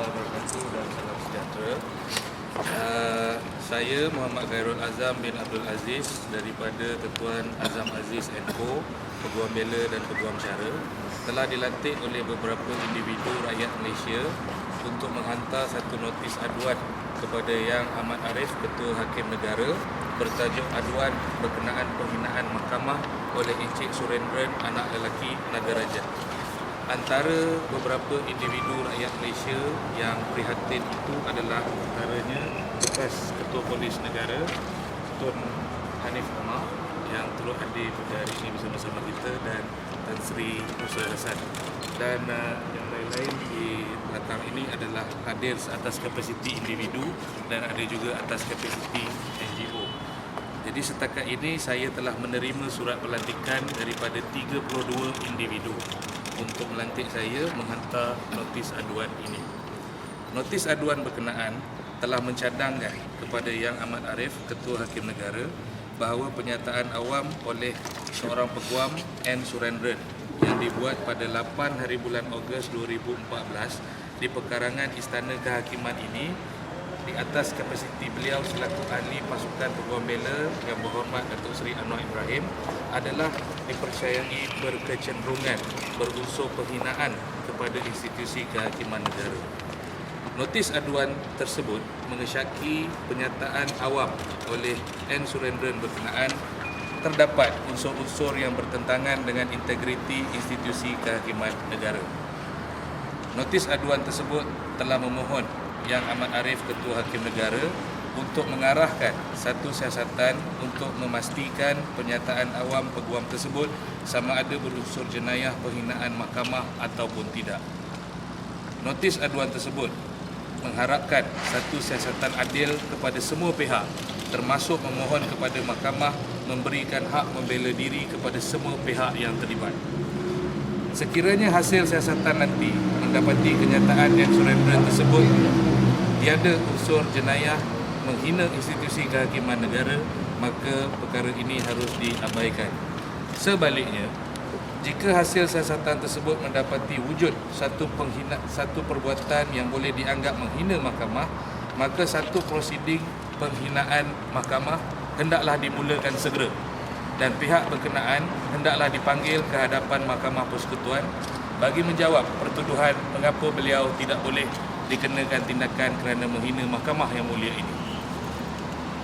wabarakatuh. Dan salam sejahtera. Uh, saya Muhammad Khairul Azam bin Abdul Aziz daripada Ketuan Azam Aziz Co, Peguam Bela dan Peguam Cara. Telah dilantik oleh beberapa individu rakyat Malaysia untuk menghantar satu notis aduan kepada Yang Ahmad Arif Ketua Hakim Negara bertajuk aduan berkenaan penghinaan mahkamah oleh Encik Surendran anak lelaki Nagaraja antara beberapa individu rakyat Malaysia yang prihatin itu adalah antaranya bekas Ketua Polis Negara Tun Hanif Umar yang turut hadir pada hari ini bersama-sama kita dan Tan Sri Musa Hasan dan uh, yang lain-lain di belakang ini adalah hadir atas kapasiti individu dan ada juga atas kapasiti NGO. Jadi setakat ini saya telah menerima surat pelantikan daripada 32 individu untuk melantik saya menghantar notis aduan ini. Notis aduan berkenaan telah mencadangkan kepada Yang Ahmad Arif, Ketua Hakim Negara, bahawa penyataan awam oleh seorang peguam N. Surendran yang dibuat pada 8 hari bulan Ogos 2014 di pekarangan Istana Kehakiman ini di atas kapasiti beliau selaku ahli pasukan peguam bela yang berhormat Datuk Seri Anwar Ibrahim adalah dipercayai berkecenderungan berunsur penghinaan kepada institusi kehakiman negara. Notis aduan tersebut mengesyaki penyataan awam oleh N. Surendran berkenaan terdapat unsur-unsur yang bertentangan dengan integriti institusi kehakiman negara. Notis aduan tersebut telah memohon Yang Ahmad Arif Ketua Hakim Negara untuk mengarahkan satu siasatan untuk memastikan penyataan awam peguam tersebut sama ada berunsur jenayah penghinaan mahkamah ataupun tidak. Notis aduan tersebut mengharapkan satu siasatan adil kepada semua pihak termasuk memohon kepada mahkamah memberikan hak membela diri kepada semua pihak yang terlibat. Sekiranya hasil siasatan nanti mendapati kenyataan yang surrender tersebut tiada unsur jenayah menghina institusi kehakiman negara, maka perkara ini harus diabaikan. Sebaliknya, jika hasil siasatan tersebut mendapati wujud satu penghina, satu perbuatan yang boleh dianggap menghina mahkamah, maka satu prosiding penghinaan mahkamah hendaklah dimulakan segera dan pihak berkenaan hendaklah dipanggil ke hadapan Mahkamah Persekutuan bagi menjawab pertuduhan mengapa beliau tidak boleh dikenakan tindakan kerana menghina mahkamah yang mulia ini.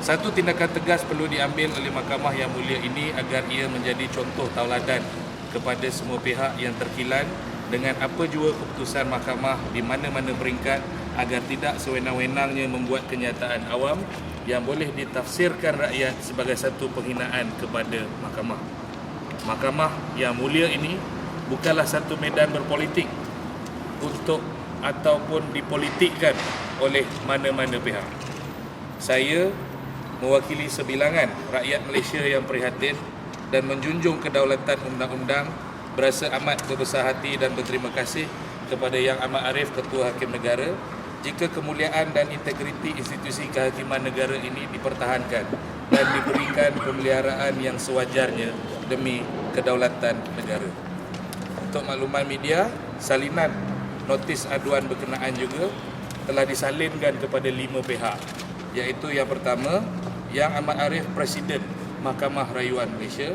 Satu tindakan tegas perlu diambil oleh mahkamah yang mulia ini agar ia menjadi contoh tauladan kepada semua pihak yang terkilan dengan apa jua keputusan mahkamah di mana-mana peringkat agar tidak sewenang-wenangnya membuat kenyataan awam yang boleh ditafsirkan rakyat sebagai satu penghinaan kepada mahkamah. Mahkamah yang mulia ini bukanlah satu medan berpolitik untuk ataupun dipolitikkan oleh mana-mana pihak. Saya mewakili sebilangan rakyat Malaysia yang prihatin dan menjunjung kedaulatan undang-undang berasa amat berbesar hati dan berterima kasih kepada Yang Amat Arif Ketua Hakim Negara jika kemuliaan dan integriti institusi kehakiman negara ini dipertahankan dan diberikan pemeliharaan yang sewajarnya demi kedaulatan negara. Untuk makluman media, salinan notis aduan berkenaan juga telah disalinkan kepada lima pihak iaitu yang pertama Yang Amat Arif Presiden Mahkamah Rayuan Malaysia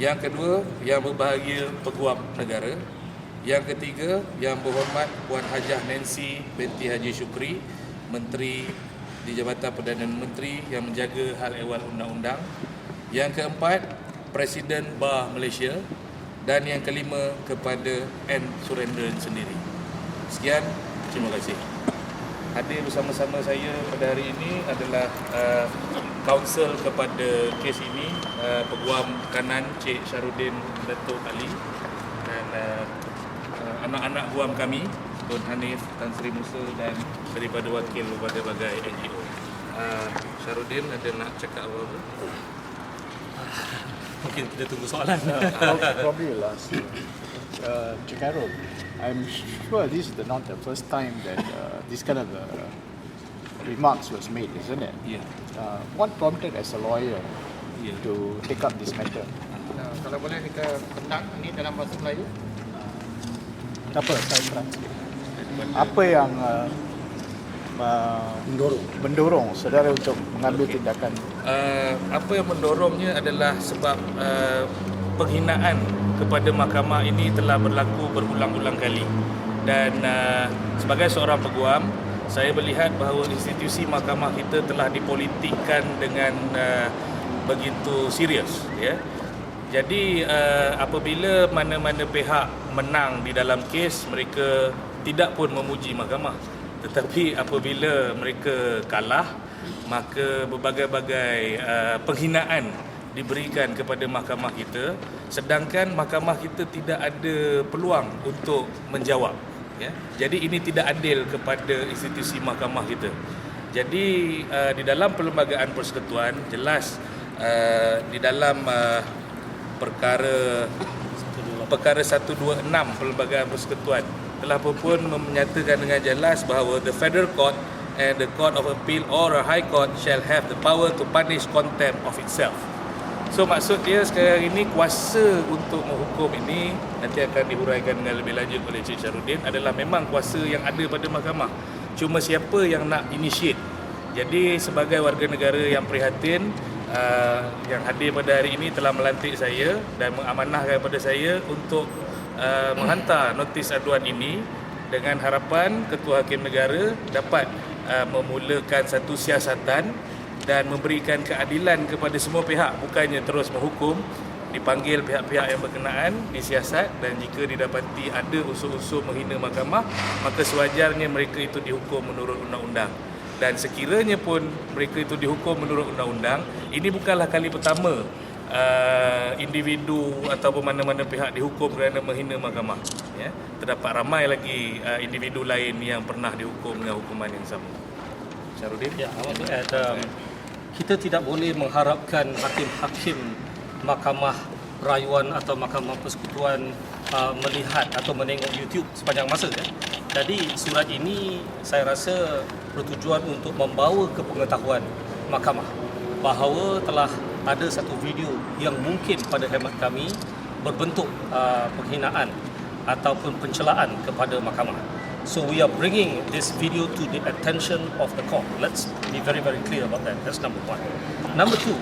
yang kedua Yang Berbahagia Peguam Negara yang ketiga, Yang Berhormat Puan Hajah Nancy binti Haji Syukri, Menteri di Jabatan Perdana Menteri yang menjaga hal ehwal undang-undang. Yang keempat, Presiden Bar Malaysia dan yang kelima kepada N Surendran sendiri. Sekian, terima kasih. Hadir bersama-sama saya pada hari ini adalah uh, counsel kepada kes ini, uh, Peguam Kanan Cik Syarudin Datuk Ali dan uh, uh, anak-anak guam kami Tun Hanif, Tan Sri Musa dan daripada wakil berbagai-bagai NGO. Uh, Syarudin ada nak cakap apa-apa? Mungkin kita tunggu soalan. Probably will ask. Uh, Cik Carol, I'm sure this is the, not the first time that uh, this kind of uh, remarks was made, isn't it? Ya. Uh, what prompted as a lawyer Ya. to take up this matter? Nah, kalau boleh kita tenang ni dalam bahasa Melayu. Apa, saya translate. apa yang uh, uh, Mendorong. mendorong saudara untuk mengambil tindakan uh, apa yang mendorongnya adalah sebab uh, penghinaan kepada mahkamah ini telah berlaku berulang-ulang kali dan uh, sebagai seorang peguam saya melihat bahawa institusi mahkamah kita telah dipolitikkan dengan uh, begitu serius ya. Jadi uh, apabila mana-mana pihak menang di dalam kes mereka tidak pun memuji mahkamah. Tetapi apabila mereka kalah maka berbagai-bagai uh, penghinaan diberikan kepada mahkamah kita. Sedangkan mahkamah kita tidak ada peluang untuk menjawab ya jadi ini tidak adil kepada institusi mahkamah kita jadi uh, di dalam perlembagaan persekutuan jelas uh, di dalam uh, perkara perkara 126 perlembagaan persekutuan telah pun menyatakan dengan jelas bahawa the federal court and the court of appeal or a high court shall have the power to punish contempt of itself. So maksud dia sekarang ini kuasa untuk menghukum ini nanti akan dihuraikan dengan lebih lanjut oleh Cik Syarudin adalah memang kuasa yang ada pada mahkamah. Cuma siapa yang nak initiate. Jadi sebagai warga negara yang prihatin uh, yang hadir pada hari ini telah melantik saya dan mengamanahkan kepada saya untuk uh, menghantar notis aduan ini dengan harapan Ketua Hakim Negara dapat uh, memulakan satu siasatan dan memberikan keadilan kepada semua pihak bukannya terus menghukum dipanggil pihak-pihak yang berkenaan disiasat dan jika didapati ada unsur-unsur menghina mahkamah maka sewajarnya mereka itu dihukum menurut undang-undang. Dan sekiranya pun mereka itu dihukum menurut undang-undang ini bukanlah kali pertama uh, individu ataupun mana-mana pihak dihukum kerana menghina mahkamah ya. Terdapat ramai lagi uh, individu lain yang pernah dihukum dengan hukuman yang sama. Syarudin Ya, to add, um, kita tidak boleh mengharapkan hakim-hakim mahkamah rayuan atau mahkamah persekutuan uh, melihat atau menengok YouTube sepanjang masa. Ya. Jadi surat ini saya rasa bertujuan untuk membawa ke pengetahuan mahkamah bahawa telah ada satu video yang mungkin pada hemat kami berbentuk uh, penghinaan ataupun pencelaan kepada mahkamah. So we are bringing this video to the attention of the court. Let's be very very clear about that. That's number one. Number two,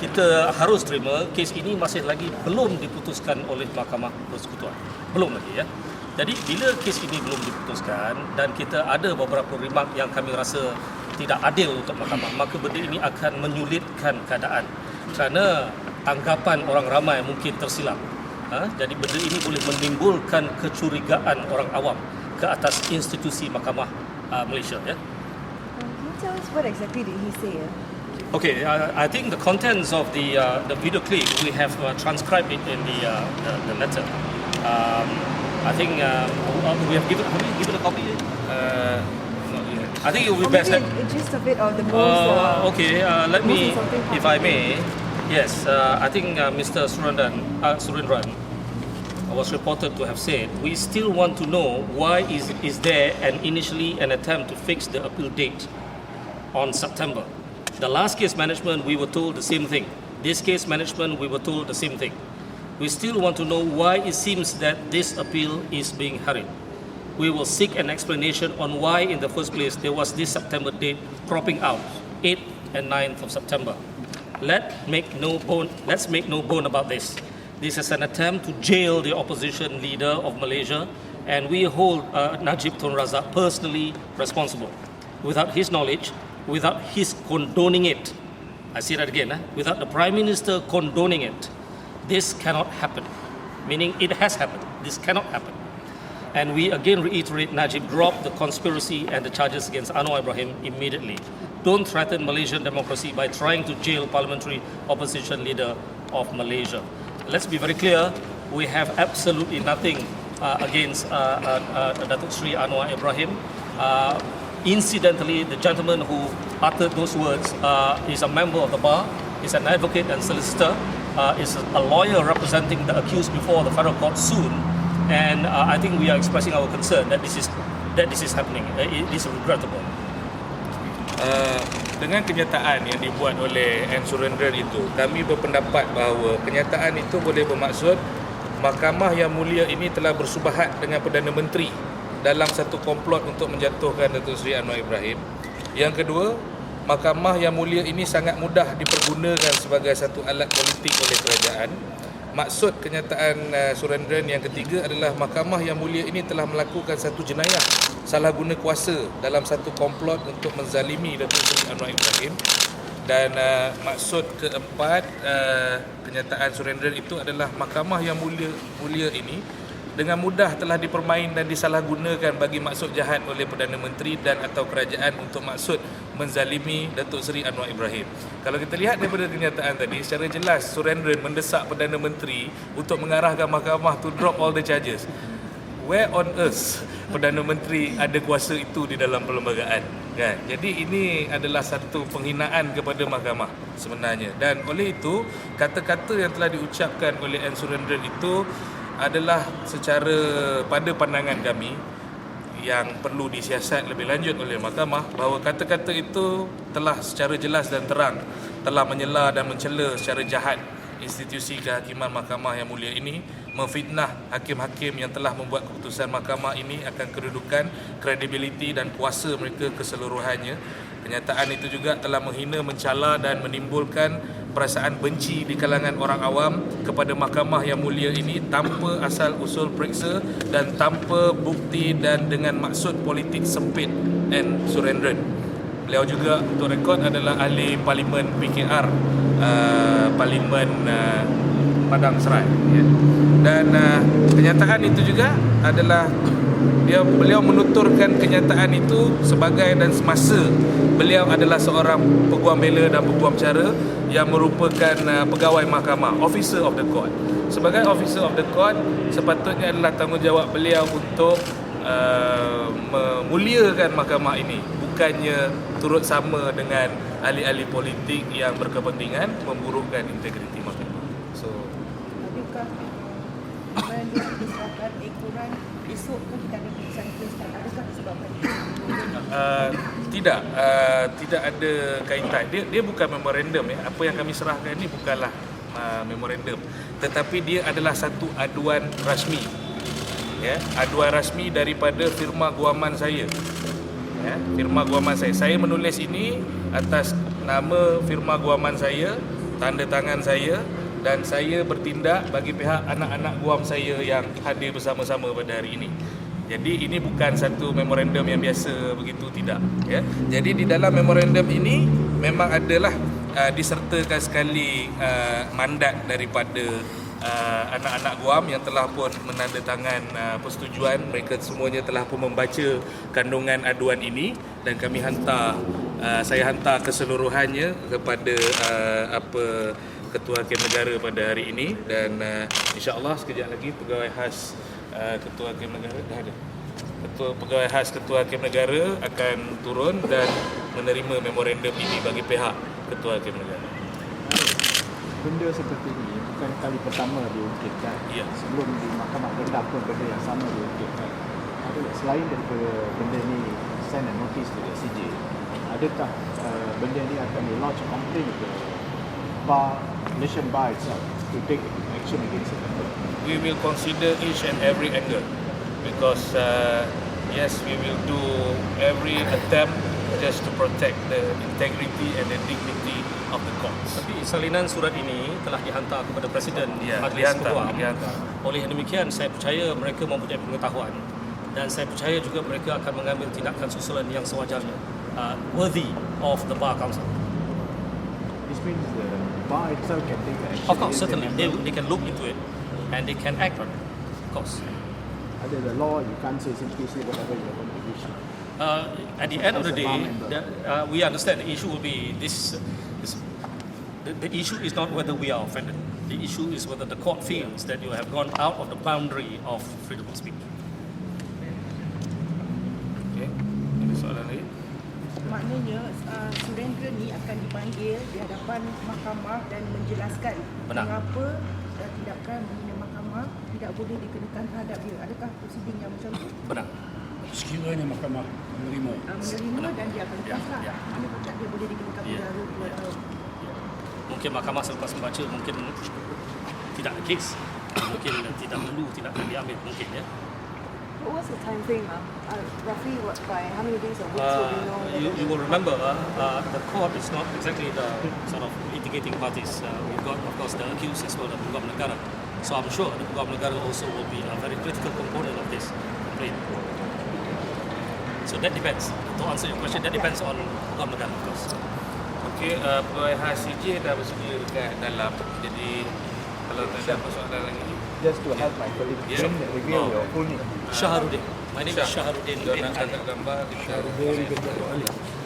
kita harus terima kes ini masih lagi belum diputuskan oleh Mahkamah Persekutuan. Belum lagi ya. Jadi bila kes ini belum diputuskan dan kita ada beberapa remark yang kami rasa tidak adil untuk mahkamah, maka benda ini akan menyulitkan keadaan. Kerana tanggapan orang ramai mungkin tersilap. Ha? Jadi benda ini boleh menimbulkan kecurigaan orang awam ke atas institusi mahkamah uh, Malaysia Yeah? Can you tell us what exactly did he say? ah? Okay, uh, I think the contents of the uh, the video clip we have uh, transcribed it in the uh, the, the letter. Um, I think uh, we have given have we given a copy. uh, not yet. I think it will be best. maybe that- a, gist of it or the most... Uh, uh, okay, uh, let me, if I may. Yes, uh, I think uh, Mr. Surendran, uh, was reported to have said, we still want to know why is, is there an initially an attempt to fix the appeal date on September. The last case management, we were told the same thing. This case management, we were told the same thing. We still want to know why it seems that this appeal is being hurried. We will seek an explanation on why, in the first place, there was this September date cropping out, 8th and 9th of September. Let make no bone, let's make no bone about this. This is an attempt to jail the opposition leader of Malaysia, and we hold uh, Najib Tun Razak personally responsible. Without his knowledge, without his condoning it, I say that again, eh? without the Prime Minister condoning it, this cannot happen. Meaning it has happened. This cannot happen. And we again reiterate Najib drop the conspiracy and the charges against Anwar Ibrahim immediately. Don't threaten Malaysian democracy by trying to jail parliamentary opposition leader of Malaysia. Let's be very clear, we have absolutely nothing uh, against uh, uh, uh, Datuk Sri Anwar Ibrahim. Uh, incidentally, the gentleman who uttered those words uh, is a member of the bar, is an advocate and solicitor, uh, is a lawyer representing the accused before the federal court soon and uh, I think we are expressing our concern that this is that this is happening. Uh, it is regrettable. Uh, dengan kenyataan yang dibuat oleh N. Surendran itu, kami berpendapat bahawa kenyataan itu boleh bermaksud Mahkamah Yang Mulia ini telah bersubahat dengan Perdana Menteri dalam satu komplot untuk menjatuhkan Datuk Seri Anwar Ibrahim. Yang kedua, mahkamah yang mulia ini sangat mudah dipergunakan sebagai satu alat politik oleh kerajaan. Maksud kenyataan uh, Surendran yang ketiga adalah mahkamah yang mulia ini telah melakukan satu jenayah salah guna kuasa dalam satu komplot untuk menzalimi Datuk Seri Anwar Ibrahim. Dan uh, maksud keempat uh, kenyataan Surendran itu adalah mahkamah yang mulia mulia ini dengan mudah telah dipermain dan disalahgunakan bagi maksud jahat oleh Perdana Menteri dan atau kerajaan untuk maksud menzalimi Datuk Seri Anwar Ibrahim. Kalau kita lihat daripada kenyataan tadi, secara jelas Surendran mendesak Perdana Menteri untuk mengarahkan mahkamah to drop all the charges. Where on earth Perdana Menteri ada kuasa itu di dalam perlembagaan? Kan? Jadi ini adalah satu penghinaan kepada mahkamah sebenarnya. Dan oleh itu, kata-kata yang telah diucapkan oleh N. Surendran itu adalah secara pada pandangan kami yang perlu disiasat lebih lanjut oleh mahkamah bahawa kata-kata itu telah secara jelas dan terang telah menyela dan mencela secara jahat institusi kehakiman mahkamah yang mulia ini memfitnah hakim-hakim yang telah membuat keputusan mahkamah ini akan kedudukan kredibiliti dan kuasa mereka keseluruhannya. Kenyataan itu juga telah menghina mencela dan menimbulkan perasaan benci di kalangan orang awam kepada mahkamah yang mulia ini tanpa asal usul periksa dan tanpa bukti dan dengan maksud politik sempit and Surendran. Beliau juga untuk rekod adalah ahli parlimen PKR uh, parlimen uh, Padang Serai ya. Dan uh, kenyataan itu juga adalah dia beliau menuturkan kenyataan itu sebagai dan semasa beliau adalah seorang peguam bela dan peguam cara yang merupakan uh, pegawai mahkamah officer of the court. Sebagai officer of the court sepatutnya adalah tanggungjawab beliau untuk uh, memuliakan mahkamah ini. Bukannya turut sama dengan ahli-ahli politik yang berkepentingan memburukkan integriti mahkamah. So Ekoran. Esok kan kita ada keputusan Adakah disebabkan? Uh, tidak. Uh, tidak ada kaitan. Dia dia bukan memorandum ya. Apa yang kami serahkan ini bukanlah uh, memorandum. Tetapi dia adalah satu aduan rasmi. Ya aduan rasmi daripada firma guaman saya. Ya firma guaman saya. Saya menulis ini atas nama firma guaman saya tanda tangan saya dan saya bertindak bagi pihak anak-anak guam saya yang hadir bersama-sama pada hari ini jadi ini bukan satu memorandum yang biasa begitu tidak ya. Jadi di dalam memorandum ini memang adalah uh, disertakan sekali uh, mandat daripada uh, anak-anak Guam yang telah pun menandatangan uh, persetujuan mereka semuanya telah pun membaca kandungan aduan ini dan kami hantar uh, saya hantar keseluruhannya kepada uh, apa Ketua Hakim Negara pada hari ini dan uh, insya-Allah sekejap lagi pegawai khas uh, Ketua Hakim Negara dah ada. Ketua Pegawai Khas Ketua Hakim Negara akan turun dan menerima memorandum ini bagi pihak Ketua Hakim Negara. Benda seperti ini bukan kali pertama diungkitkan. Ya. Sebelum di Mahkamah Rendah pun benda yang sama diungkitkan. Ada selain daripada benda ni send a notice to the CJ, adakah uh, benda ni akan di launch complaint ke bar Malaysian bar itself to take action against it? We will consider each and every angle because uh, yes, we will do every attempt just to protect the integrity and the dignity of the courts. Tapi salinan surat ini telah dihantar kepada Presiden Ya, Majlis dihantar, Ketua. dihantar. Oleh demikian, saya percaya mereka mempunyai pengetahuan dan saya percaya juga mereka akan mengambil tindakan susulan yang sewajarnya uh, worthy of the Bar Council. This means the bar itself can take action. Of course, certainly. They, they can look into it and they can act on it. Of course. Under the law, you can't say simply say whatever you want to wish. Uh, at the end of the day, the, uh, we understand the issue will be this. this the, the issue is not whether we are offended. The issue is whether the court feels that you have gone out of the boundary of freedom of speech. Maknanya uh, Surendra ni akan dipanggil di hadapan mahkamah dan menjelaskan Benar. mengapa uh, tindakan menghina mahkamah tidak boleh dikenakan terhadap dia. Adakah prosedur yang macam tu? Benar. sekiranya mahkamah menerima Uh, menerima dan dia akan Ya, lepas lah. ya. Mana kata dia boleh dikenakan Ya, penjara dua ya. tahun. Mungkin mahkamah selepas membaca mungkin tidak ada kes. Mungkin tidak perlu tindakan diambil mungkin ya. What was the time frame? Uh? Uh, roughly what, by how many days or weeks will we Uh, know? you, you will remember uh, uh, the court is not exactly the sort of litigating parties. Uh, we've got, of course, the accused as well, the Pegawai Negara. So I'm sure the Pegawai Negara also will be a very critical component of this complaint. So that depends. To answer your question, that depends on Pegawai Negara, of course. Okey, uh, pegawai khas CJ dah bersedia dekat dalam. Jadi kalau tak ada persoalan lagi, just to help my colleague yeah. in the review no. of Pune. Shaharuddin. My name is Shaharuddin. Shaharuddin. Very good.